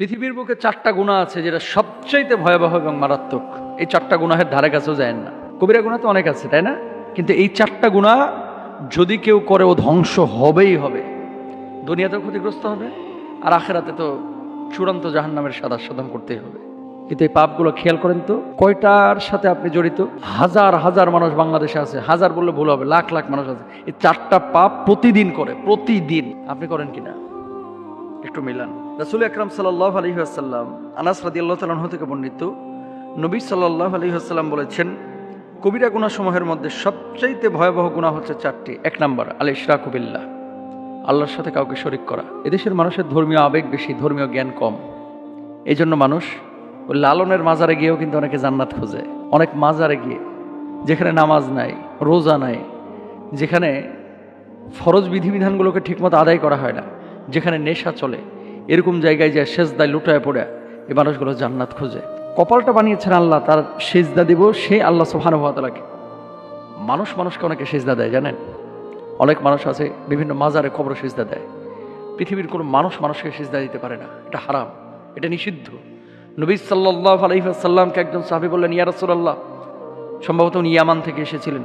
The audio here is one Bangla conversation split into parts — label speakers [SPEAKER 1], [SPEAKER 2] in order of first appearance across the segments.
[SPEAKER 1] পৃথিবীর বুকে চারটা গুণা আছে যেটা সবচাইতে ভয়াবহ এবং মারাত্মক। এই চারটা গুণাহের ধারে কাছেও যায় না। কবিরা গুণা তো অনেক আছে, তাই না? কিন্তু এই চারটা গুণা যদি কেউ করে, ও ধ্বংস হবেই হবে। দুনিয়াতেও ক্ষতিগ্রস্ত হবে, আর আখেরাতে তো চূড়ান্ত জাহান্নামের সাদা সাধন করতেই হবে। কিন্তু এই পাপগুলো খেয়াল করেন তো, কয়টার সাথে আপনি জড়িত? হাজার হাজার মানুষ বাংলাদেশে আছে। হাজার বললে ভুল হবে, লাখ লাখ মানুষ আছে। এই চারটা পাপ প্রতিদিন করে, প্রতিদিন। আপনি করেন কিনা? একটু মিলান। রাসুল আকরাম সাল্লাহ আলী আসাল্লাম আনাস রাদি আল্লাহ তালাহ থেকে বর্ণিত, নবী সাল্লাহ আলী আসাল্লাম বলেছেন, কবিরা গুণাসমূহের মধ্যে সবচাইতে ভয়াবহ গুণা হচ্ছে চারটি। এক নম্বর আল ইশরাকুবিল্লাহ আল্লাহর সাথে কাউকে শরিক করা। এদেশের মানুষের ধর্মীয় আবেগ বেশি, ধর্মীয় জ্ঞান কম। এই জন্য মানুষ ওই লালনের মাজারে গিয়েও কিন্তু অনেকে জান্নাত খোঁজে। অনেক মাজারে গিয়ে, যেখানে নামাজ নাই, রোজা নাই, যেখানে ফরজ বিধিবিধানগুলোকে ঠিকমতো আদায় করা হয় না। যেখানে নেশা চলে, এরকম জায়গায় যায় সেজদায় লুটায় পড়ে, এ মানুষগুলো জান্নাত খোঁজে। কপালটা বানিয়েছেন আল্লাহ, তার সেজদা দিব সে আল্লাহ সোহানুভাতালাকে মানুষ মানুষকে অনেকে সেজদা দেয়, জানেন? অনেক মানুষ আছে, বিভিন্ন মাজারে কবর সেজদা দেয়। পৃথিবীর কোনো মানুষ মানুষকে সেজদা দিতে পারে না, এটা হারাম, এটা নিষিদ্ধ। নবী সাল্লাহ আলহিহাসাল্লামকে একজন সাহাবি বললেন, ইয়া রাসূলুল্লাহ। সম্ভবত উনি ইয়ামান থেকে এসেছিলেন,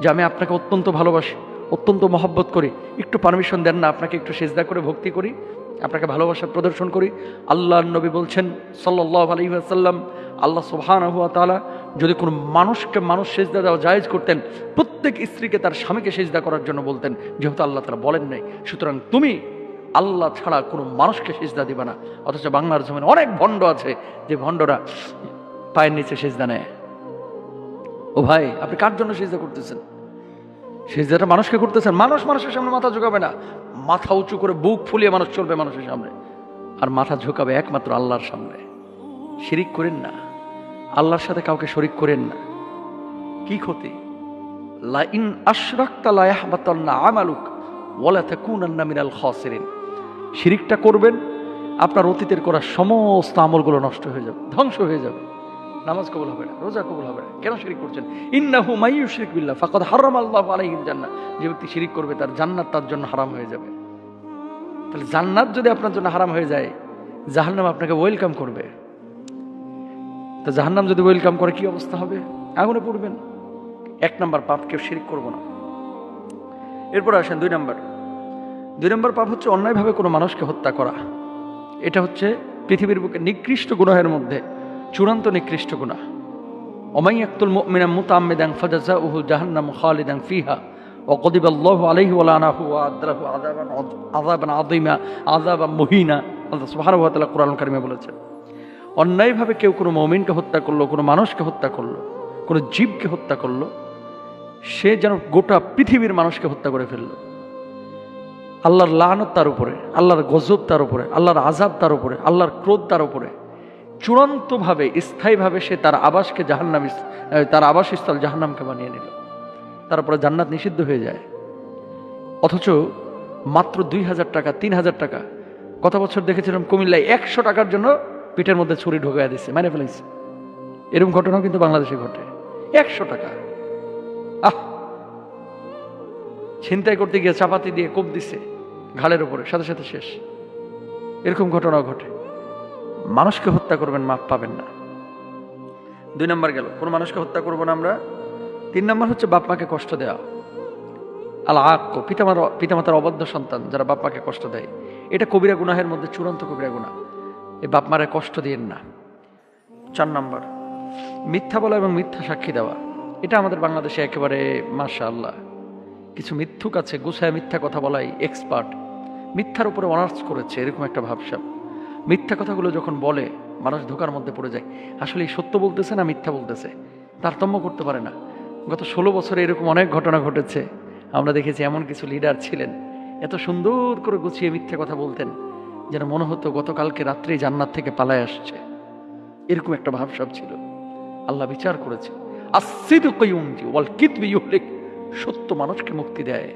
[SPEAKER 1] যে আমি আপনাকে অত্যন্ত ভালোবাসি। অত্যন্ত মহব্বত করি। একটু পারমিশন দেন না, আপনাকে একটু সেজদা করে ভক্তি করি, আপনাকে ভালোবাসা প্রদর্শন করি। আল্লাহ নবী বলছেন সাল্লাহ আলহিহাসাল্লাম আল্লাহ সুবহান হুয়া তালা যদি কোনো মানুষকে মানুষ সেজদা দেওয়া জায়েজ করতেন, প্রত্যেক স্ত্রীকে তার স্বামীকে সেজদা করার জন্য বলতেন, যেহেতু আল্লাহ তারা বলেন নাই। সুতরাং তুমি আল্লাহ ছাড়া কোনো মানুষকে সেজদা দিবে না। অথচ বাংলার জমিনে অনেক ভণ্ড আছে, যে ভণ্ডরা পায়ের নিচে সেজদা নেয়। ও ভাই, আপনি কার জন্য সেজদা করতেছেন? সেজদাটা মানুষকে করতেছেন মানুষ মানুষের সামনে মাথা ঝুঁকাবে না। মাথা উঁচু করে বুক ফুলিয়ে মানুষ চলবে মানুষের সামনে। আর মাথা ঝুঁকাবে একমাত্র আল্লাহর সামনে। শিরিক করেন না। আল্লাহর সাথে কাউকে শরিক করেন না। কি ক্ষতি? লাইন আশরাক্তা লায়াহবাতান্না আমালুক ওয়ালা তাকুনান্না মিনাল খাসিরিন। শিরিকটা করবেন, আপনার অতীতের করা সমস্ত আমলগুলো নষ্ট হয়ে যাবে, ধ্বংস হয়ে যাবে। নামাজ কবুল হবে না, রোজা কবুল হবে না। কেন শিরিক করছেন? ইন্নাহু মাইয়ু শিরিক বিল্লাহ, ফাকাদ হারাম আল্লাহ আলাইহিল জান্নাহ। যে ব্যক্তি শিরিক করবে, তার জান্নাত তার জন্য হারাম হয়ে যাবে। তাহলে জান্নাত যদি আপনার জন্য হারাম হয়ে যায়, জাহান্নাম আপনাকে ওয়েলকাম করবে। তো জাহান্নাম যদি ওয়েলকাম করে, কি অবস্থা হবে? আগুনে পড়বেন। এক নাম্বার পাপ, কেউ শিরিক করব না। এরপর আসেন দুই নাম্বার। দুই নম্বর পাপ হচ্ছে অন্যায়ভাবে কোনো মানুষকে হত্যা করা। এটা হচ্ছে পৃথিবীর বুকে নিকৃষ্ট গুনাহের মধ্যে চূড়ান্ত নিকৃষ্ট গুনাহ ওমাই আক্তুল মুমিনা মুতাম্মিদাং ফাজাজা উহু জাহান্নাম খালিদাং ফিহা وقضب الله عليه ولعنه وأدره عذابا عذابا عظيما عذابا مهينا আল্লাহ সুবহানাহু ওয়া তাআলা কোরআন কারিমে বলেছেন অন্যায়ভাবে কেউ কোনো মমিনকে হত্যা করলো কোনো মানুষকে হত্যা করলো কোনো জীবকে হত্যা করলো সে যেন গোটা পৃথিবীর মানুষকে হত্যা করে ফেললো আল্লাহর লানত তার উপরে আল্লাহর গজব তার উপরে আল্লাহর আজাব তার উপরে আল্লাহর ক্রোধ তার উপরে চূড়ান্তভাবে, স্থায়ীভাবে সে তার আবাসকে জাহান্নাম তার আবাসস্থল জাহান্নামকে বানিয়ে নিল। তারপরে জান্নাত নিষিদ্ধ হয়ে যায়। অথচ মাত্র দুই হাজার টাকা, তিন হাজার টাকা। কত বছর দেখেছিলাম কুমিল্লায় একশো টাকার জন্য পিঠের মধ্যে ছুরি ঢোকায় দিচ্ছে মানে ফেলেছে। এরকম ঘটনাও কিন্তু বাংলাদেশে ঘটে। একশো টাকা। আহ! ছিনতাই করতে গিয়ে চাপাতি দিয়ে কোপ দিছে, ঘাড়ের উপরে, সাথে সাথে শেষ। এরকম ঘটনাও ঘটে। মানুষকে হত্যা করবেন, মাপ পাবেন না। দুই নম্বর গেল, কোন মানুষকে হত্যা করব না আমরা। তিন নম্বর হচ্ছে বাপ মাকে কষ্ট দেওয়া। আল আক্য পিতামার পিতামাতার অবাধ্য সন্তান, যারা বাপ মাকে কষ্ট দেয়। এটা কবিরা গুনাহের মধ্যে চূড়ান্ত কবিরা গুণা এই বাপ মারে কষ্ট দিয়েন না। চার নম্বর, মিথ্যা বলা এবং মিথ্যা সাক্ষী দেওয়া। এটা আমাদের বাংলাদেশে একেবারে মাশা আল্লাহ কিছু মিথ্যুক আছে, গুছায় মিথ্যা কথা বলাই এক্সপার্ট। মিথ্যার উপরে অনার্স করেছে, এরকম একটা ভাবসাব। মিথ্যা কথাগুলো যখন বলে, মানুষ ধোকার মধ্যে পড়ে যায়। আসলে সত্য বলতেছে না মিথ্যা বলতেছে? তারতম্য করতে পারে না। গত ষোলো বছরে এরকম অনেক ঘটনা ঘটেছে। আমরা দেখেছি এমন কিছু লিডার ছিলেন। এত সুন্দর করে গুছিয়ে মিথ্যা কথা বলতেন, যেন মনে হতো গতকালকে রাত্রেই জান্নাত থেকে পালায় আসছে। এরকম একটা ভাবসাব ছিল। আল্লাহ বিচার করেছে। আসিদ কয়ুমজি ওয়াল ইউহলিক। সত্য মানুষকে মুক্তি দেয়।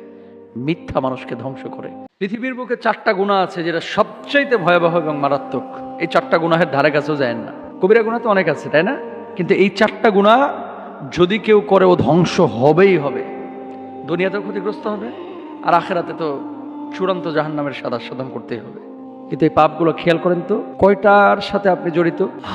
[SPEAKER 1] মিথ্যা মানুষকে ধ্বংস করে। পৃথিবীর বুকে চারটা গুণা আছে যেটা সবচাইতে ভয়াবহ এবং মারাত্মক। এই চারটা গুণাহের ধারে কাছেও যায় না। কবিরা গুণা তো অনেক আছে, তাই না? কিন্তু এই চারটা গুণা যদি কেউ করে, ও ধ্বংস হবেই হবে। দুনিয়াতেও ক্ষতিগ্রস্ত হবে, আর আখেরাতে তো চূড়ান্ত জাহান্নামের সাদা সাধন করতেই হবে। কিন্তু এই পাপগুলো খেয়াল করেন তো, কয়টার সাথে আপনি জড়িত?